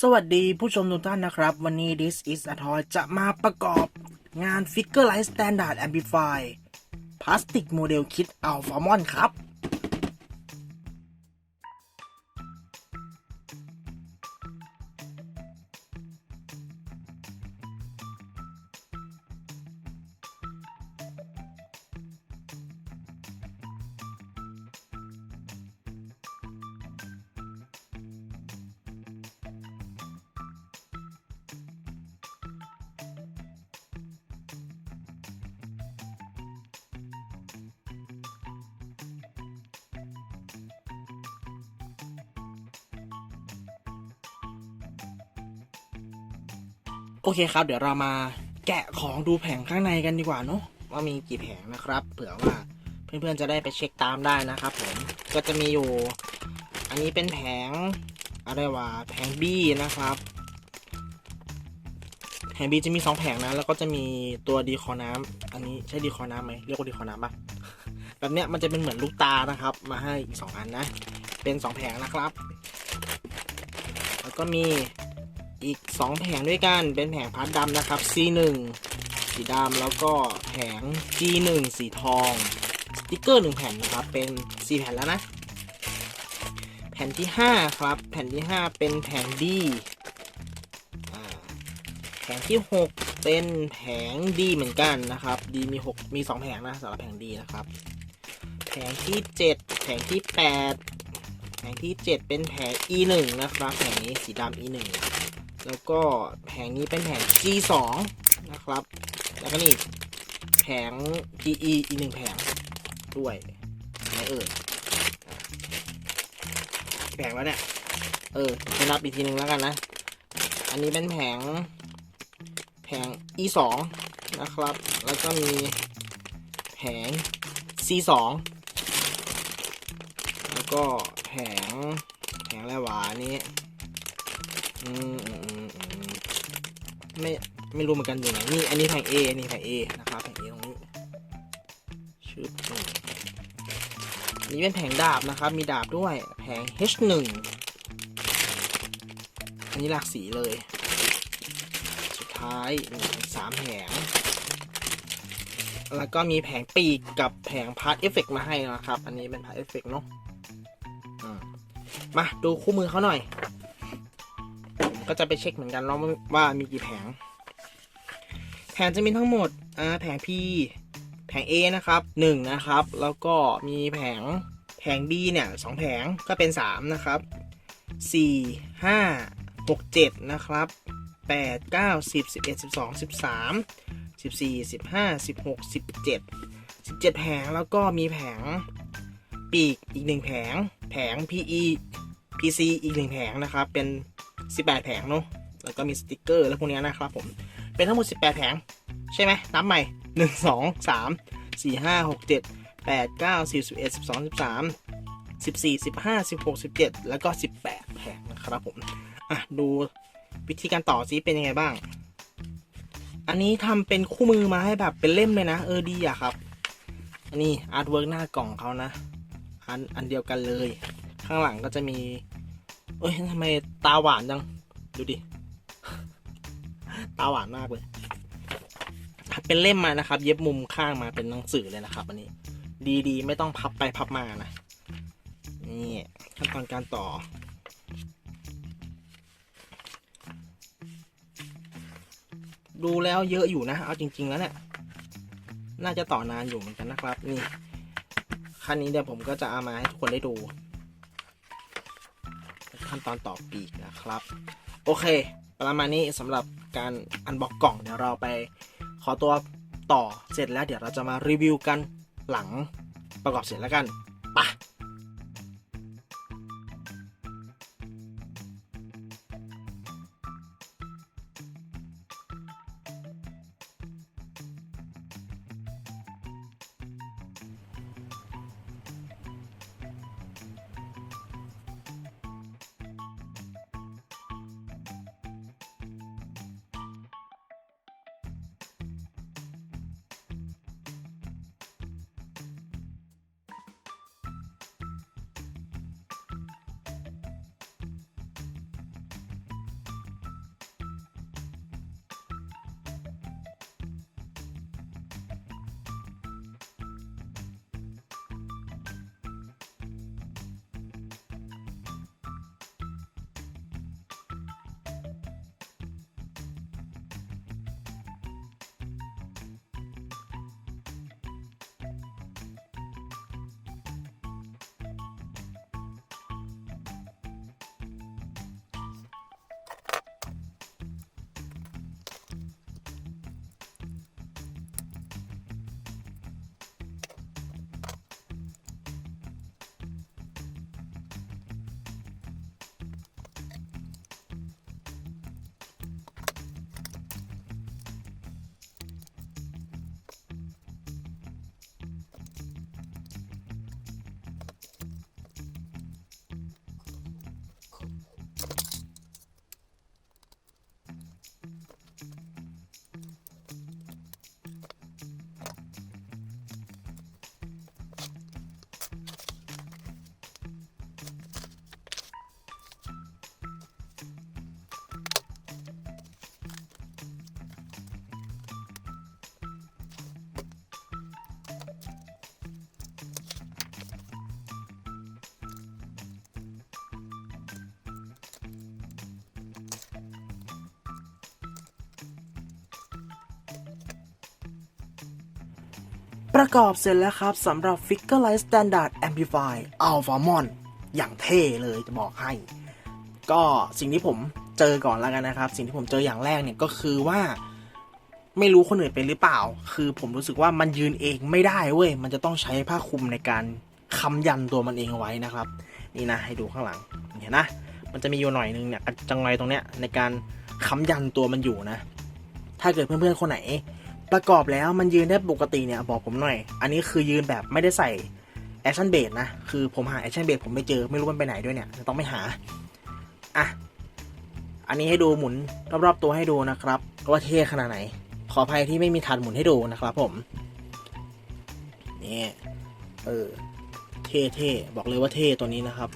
สวัสดีผู้ชมทุกท่านนะครับ วันนี้ This is a Toy จะมาประกอบงาน Figure Light Standard Amplify plastic model kit alpha mon ครับ โอเคครับ เดี๋ยวเรามาแกะของดูแผงข้างในกันดีกว่าเนาะว่ามีกี่แผงนะครับ เผื่อว่าเพื่อนๆจะได้ไปเช็คตามได้นะครับผมก็จะมีอยู่ อันนี้เป็นแผงอะไรวะแผง B นะครับแผง B จะมีสองแผงนะ แล้วก็จะมีตัวดีคอน้ำอันนี้ใช่ดีคอน้ำไหมเรียกว่าดีคอน้ำปะแบบเนี้ยมันจะเป็นเหมือนลูกตานะครับ มาให้อีกสองอันนะ เป็นสองแผงนะครับ แล้วก็มี อีก 2 แผงด้วยกัน เป็นแผงพัดดำนะครับ C1 สีดำแล้วก็แผง G1 สีทอง สติกเกอร์ 1 แผ่นนะครับ เป็น 4 แผ่นแล้วนะ แผ่นที่ 5 ครับ แผ่นที่ 5 เป็นแผง D แผงที่ 6 เป็นแผง D เหมือนกันนะครับ D มี 6 มี 2 แผงนะสำหรับแผง D นะครับ แผงที่ 7 แผงที่ 8 แผงที่ 7 เป็นแผง E1 นะครับ แผงนี้สีดำ E1 แล้วก็แผงนี้เป็นแผง G2 นะครับ แล้วก็นี่แผง PE อีกหนึ่งแผงด้วยไหนเอ่ยแผงแล้วเนี่ย เออจะนับอีกทีหนึ่งแล้วกันนะ อันนี้เป็นแผง แผง E2 นะครับ แล้วก็มีแผง C2 แล้วก็แผง แผงอะไรวะอันนี้ อืมอืมอืมอืมไม่ไม่รู้เหมือนกันอยู่ไหนนี่อันนี้แผง A อันนี้แผง A นะครับแผง A ตรงนี้ชืบนี่อันนี้เป็นแผงดาบนะครับ มีดาบด้วยแผง H1 อันนี้หลากสีเลย สุดท้ายหนึ่งสามแผง แล้วก็มีแผงปีกกับแผงพาร์ทเอฟเฟกมาให้นะครับ อันนี้เป็นพาร์ทเอฟเฟกเนาะมาดูคู่มือเขาหน่อย ก็จะไปเช็คเหมือนกันแล้วว่ามีกี่แผง แผงจะมีทั้งหมดแผง P แผง A นะครับหนึ่งนะครับ แล้วก็มีแผงแผง B เนี่ยสองแผงก็เป็นสามนะครับสี่ห้าหกเจ็ดนะครับแปดเก้าสิบสิบเอ็ดสิบสองสิบสามสิบสี่สิบห้าสิบหกสิบเจ็ดสิบเจ็ดแผงแล้วก็มีแผงปีกอีกหนึ่งแผง แผง PE PC อีกหนึ่งแผงนะครับ เป็น 18 แผงเนาะแล้วก็มีสติกเกอร์แล้วพวกนี้นะครับผม เป็นทั้งหมด 18 แผง ใช่ไหมนับใหม่ 1 2 3 4 5 6 7 8 9 10 11 12 13 14 15 16 17 แล้วก็ 18 แผงนะครับผม อะ ดูวิธีการต่อซิเป็นยังไงบ้าง อันนี้ทำเป็นคู่มือมาให้แบบเป็นเล่มเลยนะ เออดีอะครับอันนี้อาร์ตเวิร์กหน้ากล่องเขานะอันอันเดียวกันเลย ข้างหลังก็จะมี อ้ยทำไมตาหวานจัง ดูดิ ตาหวานมากเลย เป็นเล่มมานะครับ เย็บมุมข้างมาเป็นหนังสือเลยนะครับ อันนี้ ดีๆ ไม่ต้องพับไปพับมานะ นี่ขั้นตอนการต่อ ดูแล้วเยอะอยู่นะ เอาจริง ๆ แล้วเนี่ย น่าจะต่อนานอยู่เหมือนกันนะครับ นี่ขั้นนี้เดี๋ยวผมก็จะเอามาให้ทุกคนได้ดู ขั้นตอนต่อปีกนะครับ โอเค ประมาณนี้สำหรับการอันบ็อกกล่องเดี๋ยวเราไปขอตัวต่อเสร็จแล้วเดี๋ยวเราจะมารีวิวกันหลังประกอบเสร็จแล้วกัน ประกอบเสร็จแล้วครับสำหรับ Figure Light Standard Amplify Alpha Mon อย่างเท่เลยจะบอกให้ ก็สิ่งที่ผมเจอก่อนแล้วกันนะครับ สิ่งที่ผมเจออย่างแรกเนี่ยก็คือว่า ไม่รู้คนอื่นเป็นหรือเปล่า คือผมรู้สึกว่ามันยืนเองไม่ได้เว้ย มันจะต้องใช้ผ้าคลุมในการค้ำยันตัวมันเองเอาไว้นะครับ นี่นะให้ดูข้างหลังเห็นนะ มันจะมีอยู่หน่อยนึงเนี่ยจังไรตรงเนี้ยในการค้ำยันตัวมันอยู่นะ ถ้าเกิดเพื่อนๆคนไหน ประกอบแล้วมันยืนได้ปกติเนี่ยบอกผมหน่อย อันนี้คือยืนแบบไม่ได้ใส่แอคชั่นเบรนะ คือผมหาแอคชั่นเบรผมไม่เจอไม่รู้มันไปไหนด้วยเนี่ยต้องไปหา อะ อันนี้ให้ดูหมุนรอบๆตัวให้ดูนะครับว่าเท่ขนาดไหน ขออภัยที่ไม่มีทันหมุนให้ดูนะครับผมนี่เออเท่เท่บอกเลยว่าเท่ตัวนี้นะครับ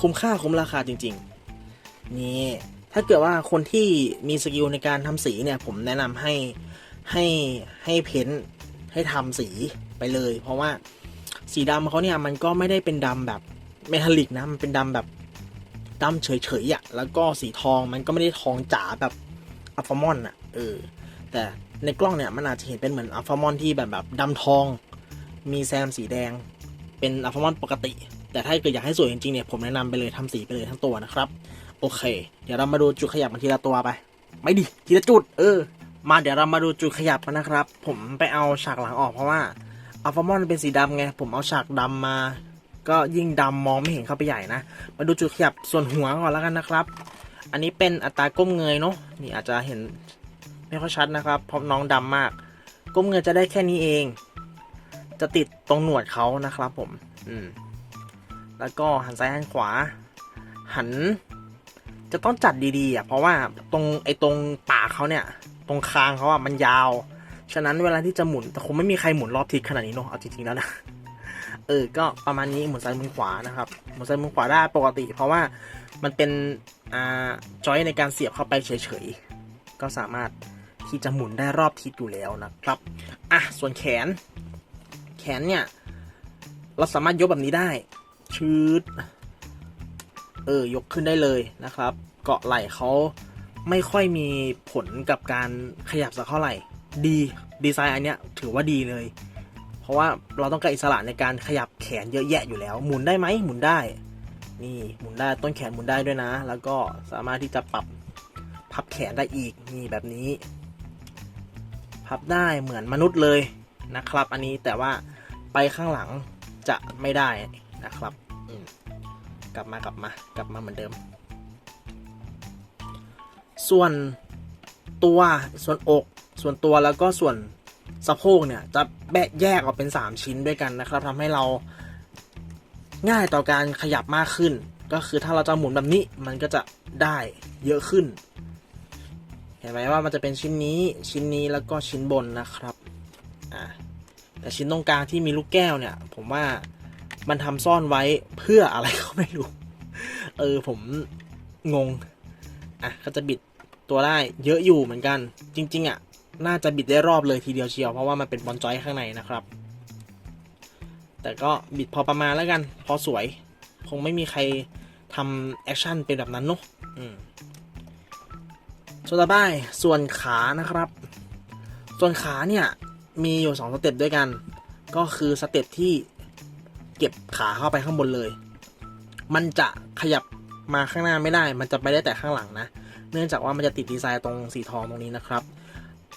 คุ้มค่าคุ้มราคาจริง ๆ นี่ถ้าเกิดว่าคนที่มีสกิลในการทำสีเนี่ย ผมแนะนำให้ ให้ให้เพ้นท์ให้ทำสีไปเลย เพราะว่าสีดำเขาเนี่ยมันก็ไม่ได้เป็นดำแบบเมทัลลิกนะมันเป็นดำแบบดำเฉยๆอะ่ะแล้วก็สีทองมันก็ไม่ได้ทองจ๋าแบบอัลฟามอนอะเออแต่ในกล้องเนี่ยมันอาจจะเห็นเป็นเหมือนอัลฟามอนที่แบบแบบดำทอง มีแซมสีแดง เป็นอัลฟามอนปกติ แต่ถ้าเกิดอยากให้สวยจริงๆเนี่ยผมแนะนำไปเลยทำสีไปเลยทั้งตัวนะครับ โอเค เดี๋ยวเรามาดูจุดขยับกันทีละตัวไป ไม่ดิทีละจุด เออ มาเดี๋ยวเรามาดูจุดขยับกันนะครับ ผมไปเอาฉากหลังออกเพราะว่าอัลฟามอนเป็นสีดำไง ผมเอาฉากดำมา ก็ยิ่งดำมองไม่เห็นเข้าไปใหญ่นะ มาดูจุดขยับส่วนหัวก่อนแล้วกันนะครับ อันนี้เป็นอัตราก้มเงยเนาะนี่อาจจะเห็นไม่ค่อยชัดนะครับ เพราะน้องดำมาก ก้มเงยจะได้แค่นี้เอง จะติดตรงหนวดเขานะครับ ผม อืมแล้วก็หันซ้ายหันขวา หัน จะต้องจัดดีๆอะเพราะว่าตรงไอ้ตรงปากเขาเนี่ย ตรงคางเขาอะมันยาว ฉะนั้นเวลาที่จะหมุน แต่คงไม่มีใครหมุนรอบทิศขนาดนี้เนอะเอาจริงๆแล้วนะเออ ก็ประมาณนี้หมุนซ้ายหมุนขวานะครับ หมุนซ้ายหมุนขวาได้ปกติ เพราะว่ามันเป็นอ่าจอยในการเสียบเข้าไปเฉยๆ ก็สามารถที่จะหมุนได้รอบทิศอยู่แล้วนะครับ อะ ส่วนแขน แขนเนี่ย เราสามารถยกแบบนี้ได้ ชืด เออ ยกขึ้นได้เลยนะครับ เกาะไหล่เขา ไม่ค่อยมีผลกับการขยับสักเท่าไหร่ ดีดีไซน์อันเนี้ยถือว่าดีเลย เพราะว่าเราต้องการอิสระในการขยับแขนเยอะแยะอยู่แล้ว หมุนได้ไหมหมุนได้ นี่หมุนได้ต้นแขนหมุนได้ด้วยนะ แล้วก็สามารถที่จะปรับพับแขนได้อีกนี่แบบนี้ พับได้เหมือนมนุษย์เลยนะครับ อันนี้แต่ว่าไปข้างหลังจะไม่ได้นะครับกลับมากลับมากลับมาเหมือนเดิม ส่วนตัวส่วนอก ส่วนตัวแล้วก็ส่วนสะโพกเนี่ยจะแบกแยกออกเป็น 3 ชิ้นด้วยกันนะครับทำให้เราง่ายต่อการขยับมากขึ้น ก็คือถ้าเราจะหมุนแบบนี้มันก็จะได้เยอะขึ้น เห็นไหมว่ามันจะเป็นชิ้นนี้ชิ้นนี้แล้วก็ชิ้นบนนะครับอ่าแต่ชิ้นตรงกลางที่มีลูกแก้วเนี่ย ผมว่ามันทำซ่อนไว้เพื่ออะไรก็ไม่รู้ เออผมงง อะก็จะบิดตัวได้เยอะอยู่เหมือนกัน จริง ๆ อะ น่าจะบิดได้รอบเลยทีเดียวเชียว เพราะว่ามันเป็นบอลจอยข้างในนะครับ แต่ก็บิดพอประมาณแล้วกัน พอสวย คงไม่มีใครทำแอคชั่นเป็นแบบนั้นเนอะส่วนต่อไปส่วนขานะครับ ส่วนขาเนี่ย มีอยู่สองสเต็ปด้วยกัน ก็คือสเต็ปที่เก็บขาเข้าไปข้างบนเลย มันจะขยับ มาข้างหน้าไม่ได้ มันจะไปได้แต่ข้างหลังนะ เนื่องจากว่ามันจะติดดีไซน์ตรงสีทองตรงนี้นะครับ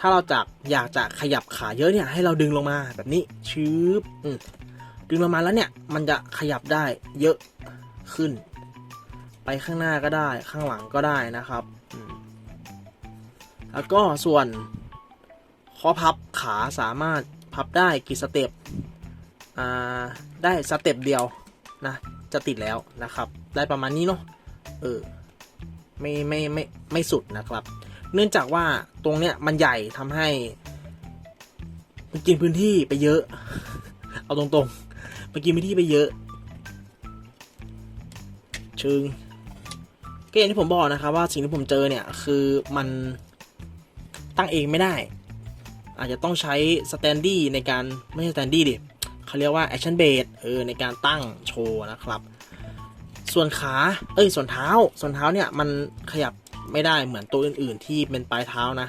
ถ้าเราจากอยากจะขยับขาเยอะเนี่ยให้เราดึงลงมาแบบนี้ชืบอืมดึงลงมาแล้วเนี่ย มันจะขยับได้เยอะขึ้น ไปข้างหน้าก็ได้ ข้างหลังก็ได้นะครับแล้วก็ส่วนข้อพับขาสามารถพับได้กี่สเต็ปได้สเต็ปเดียวนะจะติดแล้วนะครับ ได้ประมาณนี้เนาะ เออไม่ไม่ไม่ไม่สุดนะครับ เนื่องจากว่าตรงเนี้ยมันใหญ่ทำให้ มันกินพื้นที่ไปเยอะ เอาตรงๆมันกินพื้นที่ไปเยอะชึงก็อย่างที่ผมบอกนะครับว่าสิ่งที่ผมเจอเนี่ยคือมันตั้งเองไม่ได้ อาจจะต้องใช้สแตนดี้ในการไม่ใช่สแตนดี้ดิเขาเรียกว่าแอคชั่นเบสเออในการตั้งโชว์นะครับ ส่วนขา เอ้ย ส่วนเท้า ส่วนเท้าเนี่ยมันขยับไม่ได้เหมือนตัวอื่น ๆ ที่เป็นปลายเท้านะ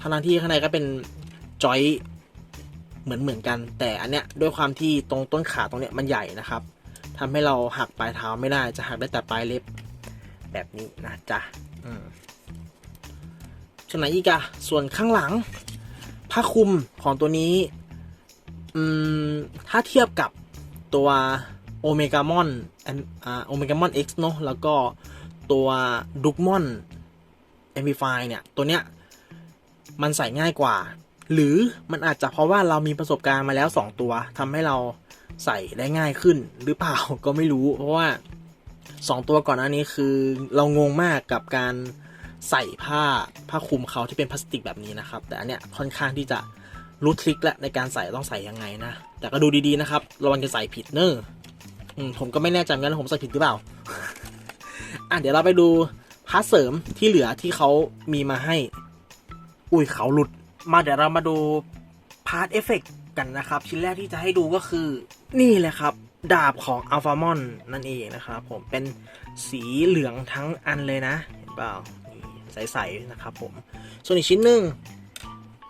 ทั้งที่ข้างในก็เป็นจอยเหมือนเหมือนกัน แต่อันเนี้ยด้วยความที่ตรงต้นขาตรงเนี้ยมันใหญ่นะครับทำให้เราหักปลายเท้าไม่ได้จะหักได้แต่ปลายเล็บ แบบนี้นะจ๊ะอืมส่วนไหนอีกอะส่วนข้างหลังผ้าคลุมของตัวนี้ อืม ถ้าเทียบกับตัว โอเมกามอนโอเมกามอน X เนอะแล้วก็ตัวดุกมอน Amplify เนี่ย ตัวเนี้ย มันใส่ง่ายกว่า หรือมันอาจจะเพราะว่าเรามีประสบการณ์มาแล้ว 2 ตัวทำให้เราใส่ได้ง่ายขึ้นหรือเปล่าก็ไม่รู้ เพราะว่า 2 ตัวก่อนหน้านี้คือเรางงมากกับการใส่ผ้าผ้าคลุมเขาที่เป็นพลาสติกแบบนี้นะครับ แต่อันเนี้ยค่อนข้างที่จะรู้ทริคและในการใส่ต้องใส่ยังไงนะ แต่ก็ดูดีๆนะครับ ระวังจะใส่ผิดเนอะอืม ผมก็ไม่แน่ใจเหมือนกันผมใส่ผิดหรือเปล่า อะเดี๋ยวเราไปดูพาร์ทเสริมที่เหลือที่เขามีมาให้ อุ้ยเขาหลุด มาเดี๋ยวเรามาดูพาร์ทเอฟเฟกกันนะครับ ชิ้นแรกที่จะให้ดูก็คือนี่เลยครับ ดาบของอัลฟามอนนั่นเองนะครับผมเป็นสีเหลืองทั้งอันเลยนะ เห็นเปล่าใสๆนะครับผม ส่วนอีกชิ้นหนึ่ง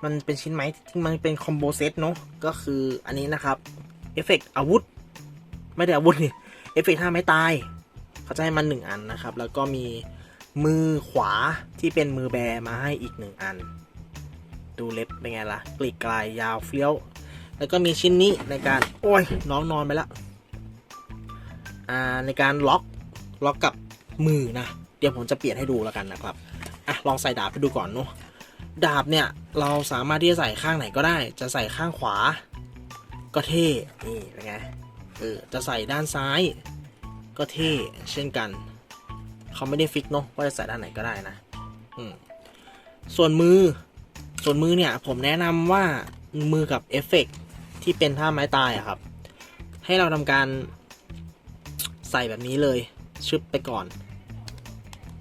มันเป็นชิ้นไม้ที่มันเป็นคอมโบเซตเนาะก็คืออันนี้นะครับเอฟเฟกอาวุธ ไม่ได้อาวุธนี่เอฟเฟกท่าไม้ตาย เขาจะให้มันหนึ่งอันนะครับ แล้วก็มีมือขวาที่เป็นมือแบมาให้อีกหนึ่งอัน ดูเล็บเป็นไงล่ะกลีกลายยาวเฟี้ยว แล้วก็มีชิ้นนี้ในการ โอ้ยน้องนอนไปแล้วอ่าในการล็อกล็อกกับมือนะ เดี๋ยวผมจะเปลี่ยนให้ดูแล้วกันนะครับอะลองใส่ดาบไปดูก่อนเนาะดาบเนี่ยเราสามารถที่จะใส่ข้างไหนก็ได้ จะใส่ข้างขวา ก็เท่นี่เป็นไง เออจะใส่ด้านซ้ายก็เท่เช่นกัน เขาไม่ได้ฟิกเนาะว่าจะใส่ด้านไหนก็ได้นะอืมส่วนมือ ส่วนมือเนี่ย ผมแนะนำว่ามือกับเอฟเฟกต์ที่เป็นท่าไม้ตายอะครับ ให้เราทำการใส่แบบนี้เลย ชึบไปก่อน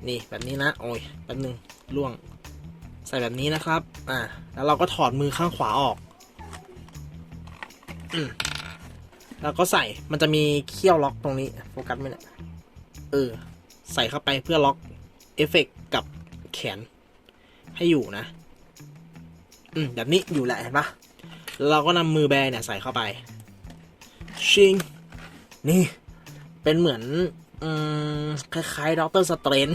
นี่แบบนี้นะ โอ้ยแป๊บนึงล่วง ใส่แบบนี้นะครับ อ่า แล้วเราก็ถอดมือข้างขวาออกอื แล้วก็ใส่มันจะมีเขี้ยวล็อกตรงนี้โฟกัสไหมเนี่ยเออ ใส่เข้าไปเพื่อล็อกเอฟเฟกต์กับแขน ให้อยู่นะ อืม แบบนี้อยู่แหละเห็นปะเราก็นำมือแบเนี่ยใส่เข้าไป ชิง นี่ เป็นเหมือนอืมคล้ายๆด็อกเตอร์สเตรน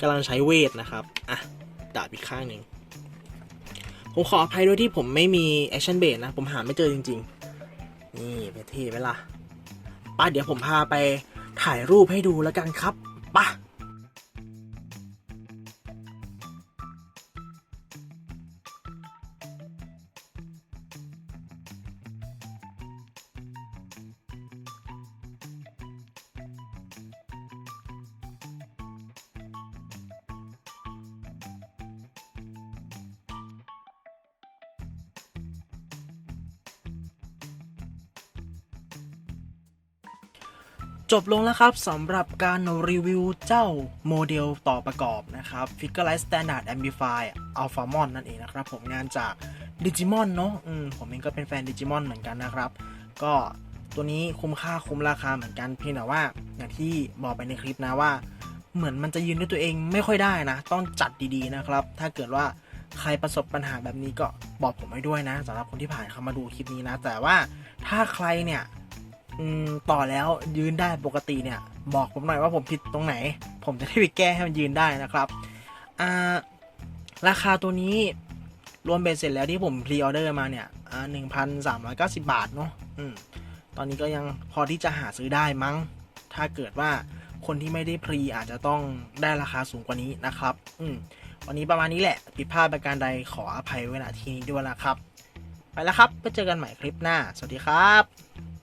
กำลังใช้เวทนะครับ อะ ดาบอีกข้างหนึ่ง ผมขออภัยด้วยที่ผมไม่มีแอคชั่นเบสนะ ผมหาไม่เจอจริง ๆ นี่ไปเท่ไหมล่ะป้าเดี๋ยวผมพาไปถ่ายรูปให้ดูแล้วกันครับป้า จบลงแล้วครับสำหรับการรีวิวเจ้าโมเดลต่อประกอบนะครับ Figure Standard Amplify Alphamon นั่นเองนะครับ ผมงานจาก Digimon เนาะอืมผมเองก็เป็นแฟน Digimon เหมือนกันนะครับ ก็ตัวนี้คุ้มค่าคุ้มราคาเหมือนกันเพียงแต่ว่า อย่างที่บอกไปในคลิปนะว่า เหมือนมันจะยืนด้วยตัวเองไม่ค่อยได้นะ ต้องจัดดีๆนะครับ ถ้าเกิดว่าใครประสบปัญหาแบบนี้ก็บอกผมไว้ด้วยนะสำหรับคนที่ผ่านเข้ามาดูคลิปนี้นะ แต่ว่าถ้าใครเนี่ย ต่อแล้วยืนได้ปกติเนี่ย บอกผมหน่อยว่าผมผิดตรงไหน ผมจะได้ไปแก้ให้มันยืนได้นะครับอ่าราคาตัวนี้รวมเบ็ดเสร็จแล้วที่ผมพรีออเดอร์มาเนี่ยหนึ่งพันสามร้อยเก้าสิบาทเนาะอืมตอนนี้ก็ยังพอที่จะหาซื้อได้มั้ง ถ้าเกิดว่าคนที่ไม่ได้พรีอาจจะต้องได้ราคาสูงกว่านี้นะครับ อืมวันนี้ประมาณนี้แหละผิดพลาดประการใดขออภัยไว้ณที่นี้ด้วยนะครับ ไปแล้วครับไปเจอกันใหม่คลิปหน้า สวัสดีครับ